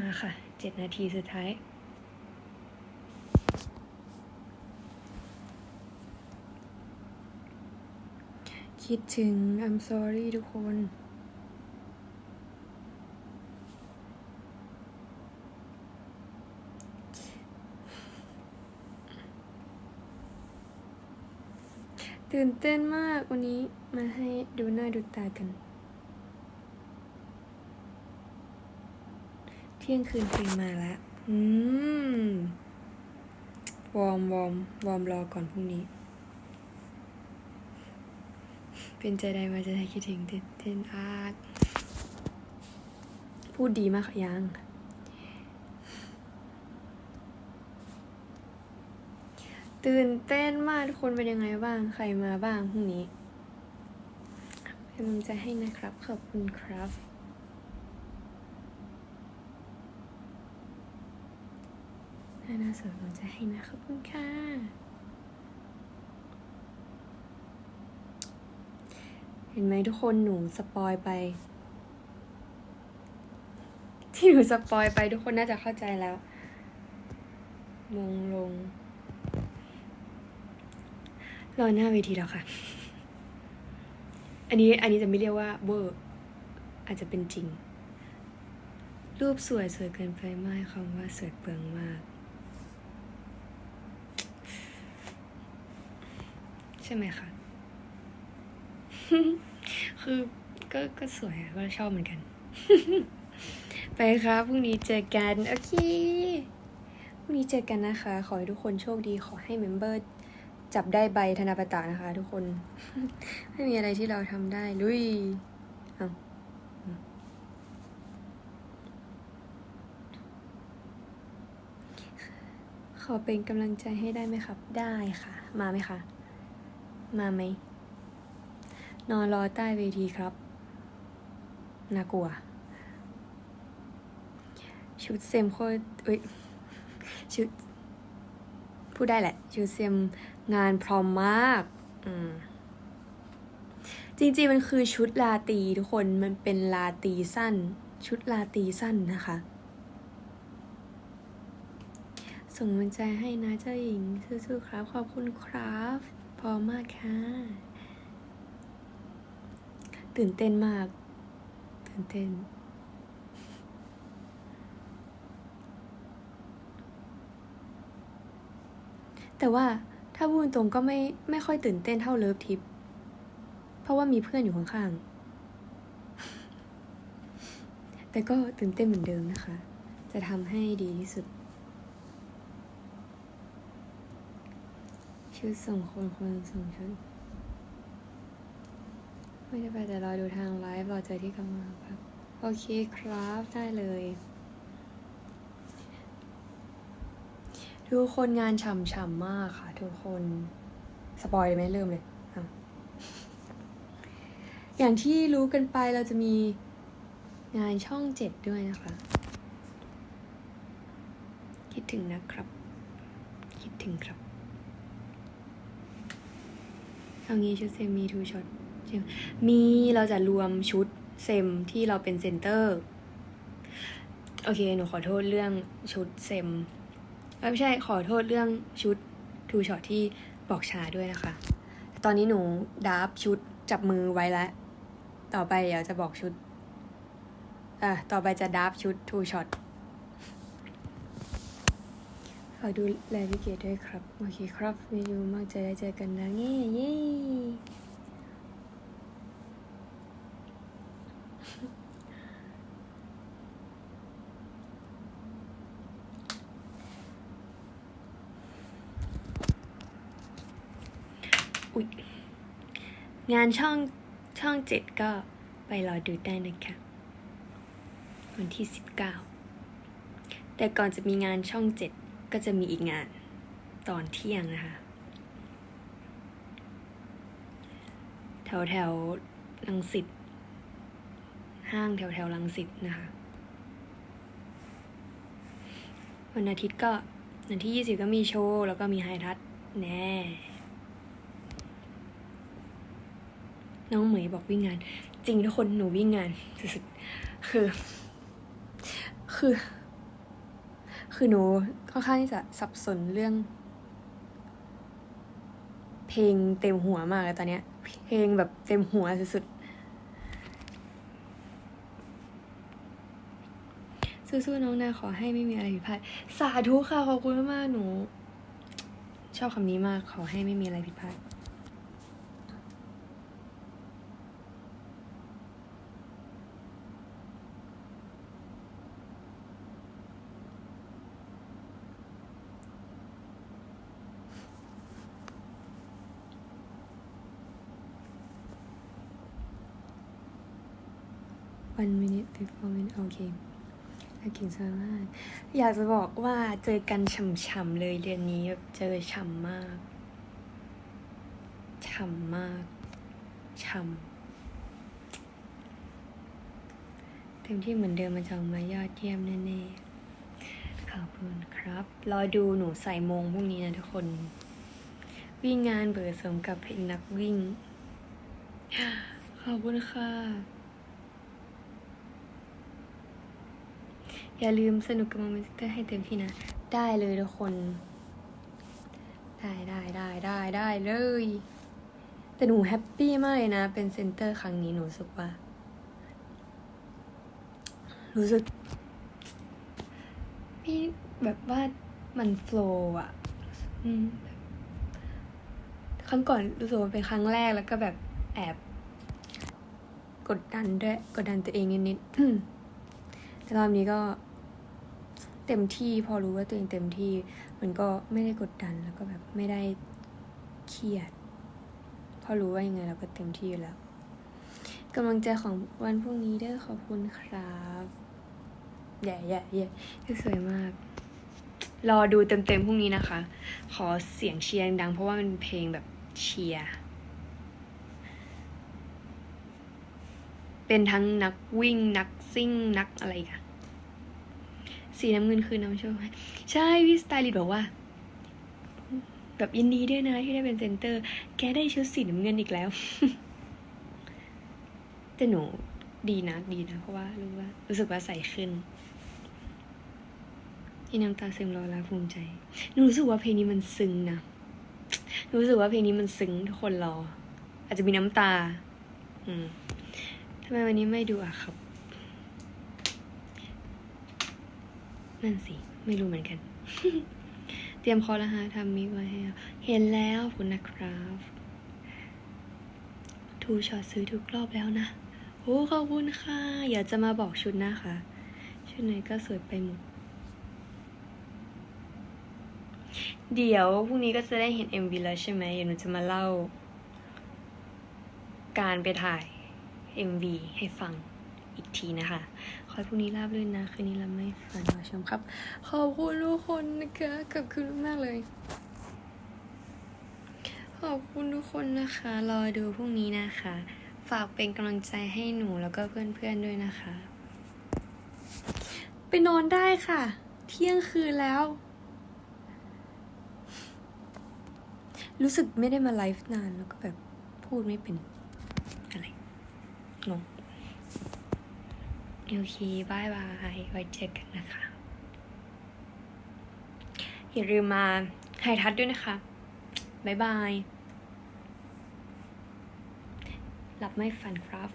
มาค่ะเจ็ดนาทีสุดท้าย คิดถึง I'm sorry ทุกคนตื่นเต้นมากวันนี้มาให้ดูหน้าดูตากัน เที่ยงคืนเพลงมาแล้ว อืม วอร์มวอร์มวอร์มรอก่อนพรุ่งนี้ เป็นใจใดมาจะได้คิดถึงเต้นเต้นอาร์ตพูดดีมากยังตื่นเต้นมากทุกคนเป็นยังไงบ้างใครมาบ้างพรุ่งนี้เป็นกำลังใจให้นะครับ ขอบคุณครับ น่าน่าสนใจให้นะขอบคุณค่ะ เห็นไหมทุกคนหนูสปอยไป ที่หนูสปอยไปทุกคนน่าจะเข้าใจแล้ว มงลง รอหน้าเวทีแล้วค่ะ อันนี้อันนี้จะไม่เรียกว่าเวอร์อาจจะเป็นจริงรูปสวยสวยเกินไปมากคำว่าสวยเปลืองมาก ช่ไหมคะ คือก็ก็สวยอะก็ชอบเหมือนกัน ไปครับพรุ่งนี้เจอกัน โอเคพรุ่งนี้เจอกันนะคะ ขอให้ทุกคนโชคดีขอให้เมมเบอร์จับได้ใบธนาปตะนะคะ ทุกคน ไม่มีอะไรที่เราทำได้ ลุยเอาอืมขอเป็นกำลังใจให้ได้ไหมครับ ได้ค่ะ มาไหมคะ มาไหม นอนรอใต้เวทีครับ น่ากลัว ชุดเซมโคตรเอ้ย ชุด พูดได้แหละ ชุดเซมงานพร้อมมาก อืม จริงๆ มันคือชุดลาตีทุกคน มันเป็นลาตีสั้น ชุดลาตีสั้นนะคะส่งกำลังใจให้นะเจ้าหญิงสู้ๆครับ ขอบคุณครับ พอมากค่ะ ตื่นเต้นมาก ตื่นเต้น แต่ว่าถ้าพูดตรงก็ไม่ไม่ค่อยตื่นเต้นเท่าเลิฟทิป เพราะว่ามีเพื่อนอยู่ข้างๆ แต่ก็ตื่นเต้นเหมือนเดิมนะคะ จะทำให้ดีที่สุด ชุดส่งคนคนส่งชุด ไม่ได้ไปแต่รอดูทางไลฟ์รอเจอที่กำลังครับ โอเคครับได้เลย ทุกคนงานฉ่ำๆมากค่ะ ทุกคน สปอยเลยไหมเริ่มเลย อย่างที่รู้กันไปเราจะมีงานช่องเจ็ดด้วยนะคะ คิดถึงนะครับ คิดถึงครับ เอางี้ชุดเซมมีทูช็อตมีเราจะรวมชุดเซมที่เราเป็นเซนเตอร์ โอเค หนูขอโทษเรื่องชุดเซมไม่ใช่ขอโทษเรื่องชุดทูช็อตที่บอกช้าด้วยนะคะ ตอนนี้หนูดับชุดจับมือไว้แล้ว ต่อไปเดี๋ยวจะบอกชุด อะ ต่อไปจะดับชุดทูช็อต ฝากดูแลพี่เกดด้วยครับ โอเคครับไม่รู้มากจะได้เจอกันนะเย้เย้อุ๊ยงานช่องช่องเจ็ดก็ไปรอดูได้นะคะ วันที่สิบเก้าแต่ก่อนจะมีงานช่องเจ็ด ก็จะมีอีกงานตอนเที่ยงนะคะ แถวแถวลังสิตห้างแถวแถวลังสิตนะคะ วันอาทิตย์ก็วันที่ยี่สิบก็มีโชว์ แล้วก็มีไฮทัชแน่น้องเหมยบอกวิ่งงาน จริงทุกคนหนูวิ่งงานสุดๆคือ คือ คือหนูค่อนข้างที่จะสับสนเรื่อง เพลงเต็มหัวมากเลยตอนเนี้ย เพลงแบบเต็มหัวสุดๆสู้ๆน้องนาขอให้ไม่มีอะไรผิดพลาดสาธุค่ะขอบคุณมากๆหนู ชอบคำนี้มากขอให้ไม่มีอะไรผิดพลาด one minute before minute โอเคอากินสวยมาอยากจะบอกว่าเจอกันฉ่ำๆเลยเดือนนี้แบบเจอฉ่ำมาก ฉ่ำมาก ฉ่ำเต็มที่เหมือนเดิมมันจะออกมายอดเยี่ยมแน่ๆ ขอบคุณครับ รอดูหนูใส่มงพรุ่งนี้นะทุกคน วิ่งงานเบิดสมกับเพลงนักวิ่ง ขอบคุณค่ะ อย่าลืมสนุกกับโมเมนต์เตอร์ให้เต็มที่นะ ได้เลยทุกคน ได้ได้ได้ได้ได้เลย แต่หนูแฮปปี้มากเลยนะ เป็นเซนเตอร์ครั้งนี้หนูรู้สึกว่า รู้สึกพี่แบบว่ามันโฟล์อะครั้งก่อนรู้สึกว่าเป็นครั้งแรกแล้วก็แบบแอบกดดันด้วยกดดันตัวเองนิดๆแต่รอบนี้ก็ เต็มที่ พอรู้ว่าตัวเองเต็มที่ มันก็ไม่ได้กดดันแล้วก็แบบไม่ได้เครียด พอรู้ว่ายังไงเราก็เต็มที่อยู่แล้วกำลังใจของวันพรุ่งนี้เด้อขอบคุณครับแย่แย่แย่คือสวยมาก รอดูเต็มๆพรุ่งนี้นะคะ ขอเสียงเชียร์ดังเพราะว่ามันเพลงแบบเชียร์เป็นทั้งนักวิ่งนักซิ่งนักอะไรกัน สีน้ำเงินคือน้ำโชคใช่พี่สไตลิสต์บอกว่า แบบยินดีด้วยนะที่ได้เป็นเซนเตอร์ แกได้ชุดสีน้ำเงินอีกแล้ว แต่หนูดีนะดีนะ เพราะว่ารู้ว่า รู้สึกว่าใส่ขึ้นที่น้ำตาซึมรอลาภูมิใจ หนูรู้สึกว่าเพลงนี้มันซึ้งนะหนูรู้สึกว่าเพลงนี้มันซึ้งทุกคนรอ อาจจะมีน้ำตา อืมทำไมวันนี้ไม่ดูอะครับ นั่นสิ ไม่รู้เหมือนกัน เตรียมคอแล้วฮะทำมิกไว้ให้เห็นแล้วคุณนะครับทูช็อตซื้อทุกรอบแล้วนะโอ้ขอบคุณค่ะ อยากจะมาบอกชุดนะคะ ชุดไหนก็สวยไปหมด เดี๋ยวพรุ่งนี้ก็จะได้เห็น MV แล้วใช่ไหมเดี๋ยวหนูจะมาเล่า การไปถ่าย MV ให้ฟัง อีกทีนะคะ ขอให้พรุ่งนี้ราบรื่นนะ คืนนี้เราไม่ฝันรอชมครับ ขอบคุณทุกคนนะคะขอบคุณมากเลย ขอบคุณทุกคนนะคะ รอดูพรุ่งนี้นะคะ ฝากเป็นกำลังใจให้หนูแล้วก็เพื่อนๆด้วยนะคะ ไปนอนได้ค่ะ เที่ยงคืนแล้ว รู้สึกไม่ได้มาไลฟ์นานแล้วก็แบบพูดไม่เป็นอะไรงง โอเคบายบายไว้เจอกันนะคะ อย่าลืมมาไฮทัชด้วยนะคะบายบายหลับไม่ฝันครับ